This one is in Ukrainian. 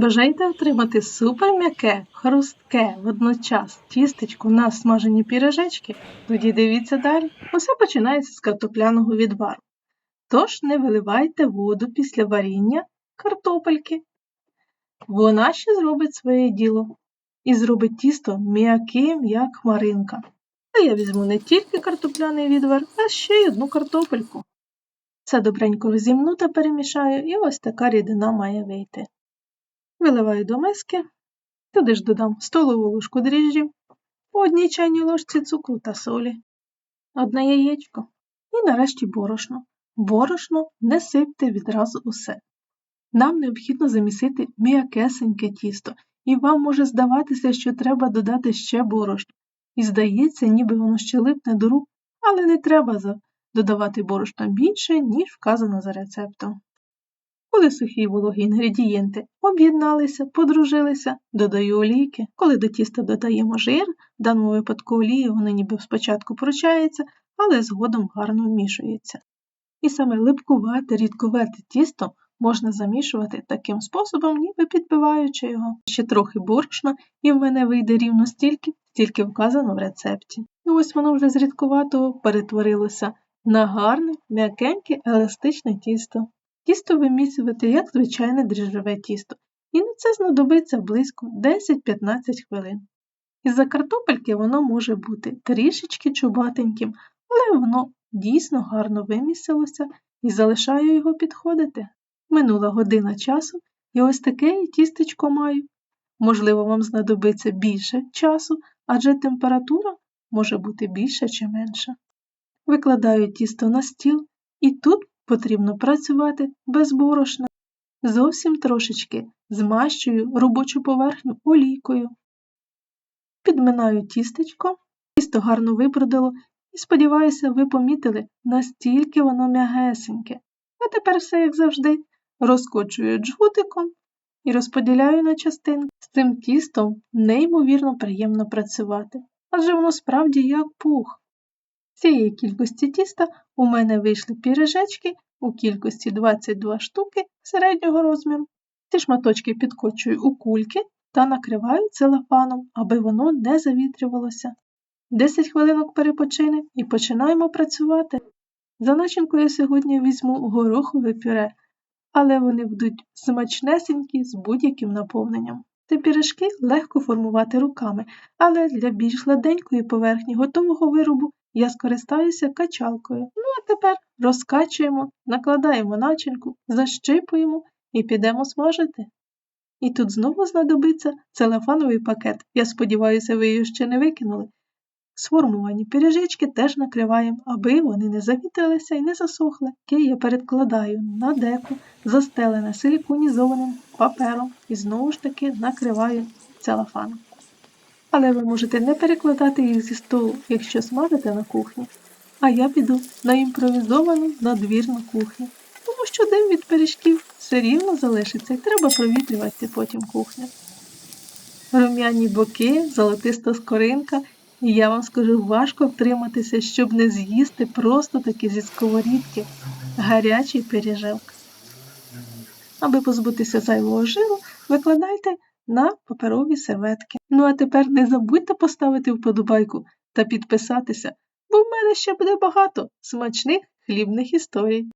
Бажаєте отримати супер м'яке, хрустке водночас тістечко на смажені пірожечки? Тоді дивіться далі. Усе починається з картопляного відвару. Тож не виливайте воду після варіння картопельки. Вона ще зробить своє діло і зробить тісто м'яким, як хмаринка. А я візьму не тільки картопляний відвар, а ще й одну картопельку. Все добренько розімну та перемішаю, і ось така рідина має вийти. Виливаю до миски, туди ж додам столову ложку дріжджів, по одній чайній ложці цукру та солі, одне яєчко і нарешті борошно. Борошно не сипте відразу усе. Нам необхідно замісити м'якесеньке тісто, і вам може здаватися, що треба додати ще борошно. І здається, ніби воно ще липне до рук, але не треба додавати борошна більше, ніж вказано за рецептом. Коли сухі й вологі інгредієнти об'єдналися, подружилися, додаю олійки. Коли до тіста додаємо жир, в даному випадку олії вони ніби спочатку пручаються, але згодом гарно вмішуються. І саме липкувате, рідковате тісто можна замішувати таким способом, ніби підбиваючи його. Ще трохи борошна, і в мене вийде рівно стільки, стільки вказано в рецепті. І ось воно вже з рідкуватого перетворилося на гарне, м'якеньке, еластичне тісто. Тісто вимісювати як звичайне дріжджове тісто, і на це знадобиться близько 10-15 хвилин. Із-за картопельки воно може бути трішечки чубатеньким, але воно дійсно гарно вимісилося і залишаю його підходити. Минула година часу, і ось таке я тістечко маю. Можливо, вам знадобиться більше часу, адже температура може бути більша чи менша. Викладаю тісто на стіл, і тут потрібно працювати без борошна. Зовсім трошечки змащую робочу поверхню олійкою. Підминаю тістечко, тісто гарно вибродило, і сподіваюся, ви помітили, настільки воно м'ягесеньке. А тепер все як завжди. Розкочую джгутиком і розподіляю на частинки. З цим тістом неймовірно приємно працювати, адже воно справді як пух. Цієї кількості тіста у мене вийшли піріжечки у кількості 22 штуки середнього розміру. Ці шматочки підкочую у кульки та накриваю целофаном, аби воно не завітрювалося. 10 хвилинок перепочине і починаємо працювати. За начинкою я сьогодні візьму горохове пюре, але вони будуть смачнесенькі з будь-яким наповненням. Ці пірішки легко формувати руками, але для більш гладенької поверхні готового виробу я скористаюся качалкою. Ну а тепер розкачуємо, накладаємо начинку, защипуємо і підемо смажити. І тут знову знадобиться целефановий пакет. Я сподіваюся, ви його ще не викинули. Сформовані пиріжечки теж накриваємо, аби вони не завітрилися і не засохли. Які я перекладаю на деку, застелене силіконізованим папером і знову ж таки накриваю целофаном. Але ви можете не перекладати їх зі столу, якщо смажите на кухні. А я піду на імпровізовану надвірну кухню, тому що дим від пиріжків все рівно залишиться і треба провітрювати потім кухню. Рум'яні боки, золотиста скоринка, і я вам скажу, важко втриматися, щоб не з'їсти просто таки зі сковорідки гарячий пиріжок. Аби позбутися зайвого жиру, викладайте на паперові серветки. Ну а тепер не забудьте поставити вподобайку та підписатися, бо в мене ще буде багато смачних хлібних історій.